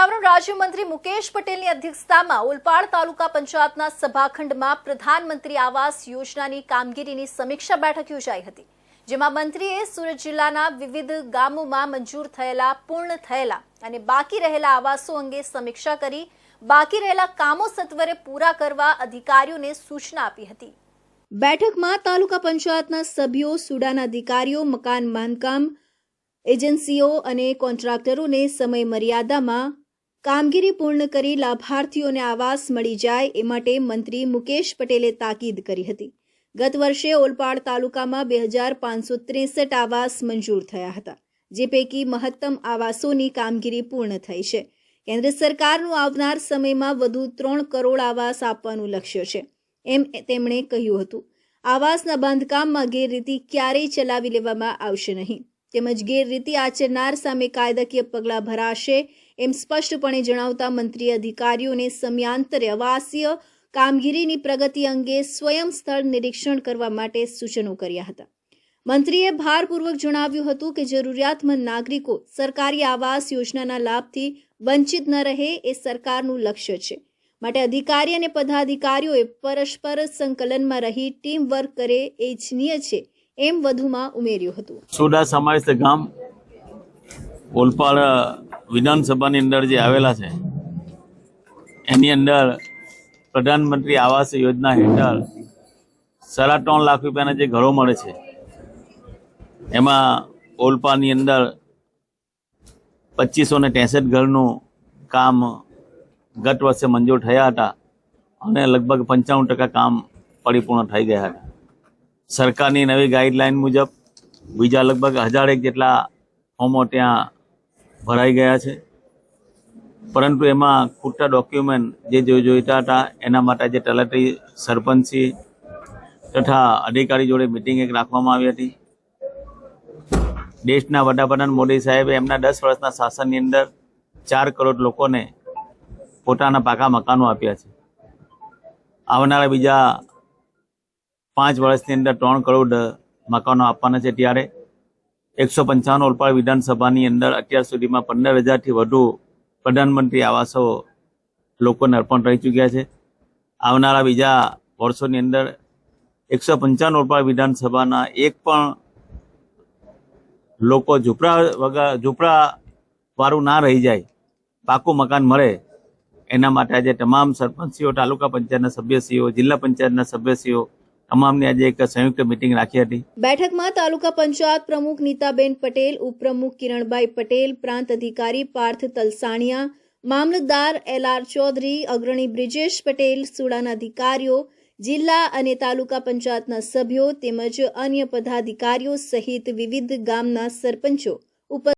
પર્યાવરણ રાજ્યમંત્રી મુકેશ પટેલની અધ્યક્ષતામાં ઓલપાડ તાલુકા પંચાયતના સભાખંડમાં પ્રધાનમંત્રી આવાસ યોજનાની કામગીરીની સમીક્ષા બેઠક યોજાઈ હતી, જેમાં મંત્રીએ સુરત જિલ્લાના વિવિધ ગામોમાં મંજૂર થયેલા, પૂર્ણ થયેલા અને બાકી રહેલા આવાસો અંગે સમીક્ષા કરી, બાકી રહેલા કામો સત્વરે પૂરા કરવા અધિકારીઓને સૂચના આપી હતી. બેઠકમાં તાલુકા પંચાયતના સભ્યો, સુડાના અધિકારીઓ, મકાન બાંધકામ એજન્સીઓ અને કોન્ટ્રાક્ટરોને સમય મર્યાદામાં કામગીરી પૂર્ણ કરી લાભાર્થીઓને આવાસ મળી જાય એ માટે મંત્રી મુકેશ પટેલે તાકીદ કરી હતી. ગત વર્ષે ઓલપાડ તાલુકામાં બે હજાર પાંચસો ત્રેસઠ આવાસ મંજૂર થયા હતા, જે પૈકી મહત્તમ આવાસોની કામગીરી પૂર્ણ થઈ છે. કેન્દ્ર સરકારનું આવનાર સમયમાં વધુ ત્રણ કરોડ આવાસ આપવાનું લક્ષ્ય છે, એમ તેમણે કહ્યું હતું. આવાસના બાંધકામમાં ગેરરીતિ ક્યારેય ચલાવી લેવામાં આવશે નહીં. તેમજ ગેરરીતિ આચરનાર સામે કાયદાકીય પગલાં ભરાશે એમ સ્પષ્ટપણે જણાવતા મંત્રીએ અધિકારીઓને સમયાંતરે આવાસીય કામગીરીની પ્રગતિ અંગે સ્વયં સ્થળ નિરીક્ષણ કરવા માટે સૂચનો કર્યા હતા. મંત્રીએ ભારપૂર્વક જણાવ્યું હતું કે જરૂરિયાતમંદ નાગરિકો સરકારી આવાસ યોજનાના લાભથી વંચિત ન રહે એ સરકારનું લક્ષ્ય છે. માટે અધિકારી અને પદાધિકારીઓએ પરસ્પર સંકલનમાં રહી ટીમ વર્ક કરે એ ઇચ્છનીય છે એમ વધુમાં ઉમેર્યું હતું. સોડા સમાવિષ્ટ ગામ, ઓલપાડ વિધાનસભાની અંદર જે આવેલા છે, એની અંદર પ્રધાનમંત્રી આવાસ યોજના હેઠળ સાડા ત્રણ લાખ રૂપિયાના જે ઘરો મળે છે, એમાં ઓલપાની અંદર પચીસો ને ત્રેસઠ ઘરનું કામ ગત વર્ષે મંજૂર થયા હતા અને લગભગ પંચાવન ટકા કામ પરિપૂર્ણ થઈ ગયા હતા. સરકારની નવી ગાઈડલાઈન મુજબ બીજા લગભગ હજાર એક જેટલા ફોર્મો ત્યાં ભરાઈ ગયા છે. પરંતુ એમાં ખૂટતા ડોક્યુમેન્ટ જે જોઈતા હતા, એના માટે જે તલાટી સરપંચી તથા અધિકારી જોડે મિટિંગ એક રાખવામાં આવી હતી. દેશના વડાપ્રધાન મોદી સાહેબે એમના દસ વર્ષના શાસનની અંદર ચાર કરોડ લોકોને પોતાના પાકા મકાનો આપ્યા છે. આવનારા બીજા પાંચ વર્ષની અંદર ત્રણ કરોડ મકાનો આપવાના છે ત્યારે એકસો પંચાવન ઓલપાડ વિધાનસભાની અંદર અત્યાર સુધીમાં પંદર હજારથી વધુ પ્રધાનમંત્રી આવાસો લોકોને અર્પણ રહી ચૂક્યા છે. આવનારા બીજા વર્ષોની અંદર એકસો પંચાવન ઓલપાડ વિધાનસભાના એક પણ લોકો ઝૂંપડા વગર, ઝૂંપડા વાળું ના રહી જાય, પાકું મકાન મળે, એના માટે આજે તમામ સરપંચીઓ, તાલુકા પંચાયતના સભ્યશ્રીઓ, જિલ્લા પંચાયતના સભ્યશ્રીઓ તમામની આજે એક સંયુક્ત મિટિંગ રાખી હતી. બેઠકમાં તાલુકા પંચાયત પ્રમુખ નીતાબેન પટેલ, ઉપપ્રમુખ કિરણભાઈ પટેલ, પ્રાંત અધિકારી પાર્થ તલસાણિયા, મામલતદાર એલ આર ચૌધરી, અગ્રણી બ્રિજેશ પટેલ, સુડાના અધિકારીઓ, જિલ્લા અને તાલુકા પંચાયતના સભ્યો તેમજ અન્ય પદાધિકારીઓ સહિત વિવિધ ગામના સરપંચો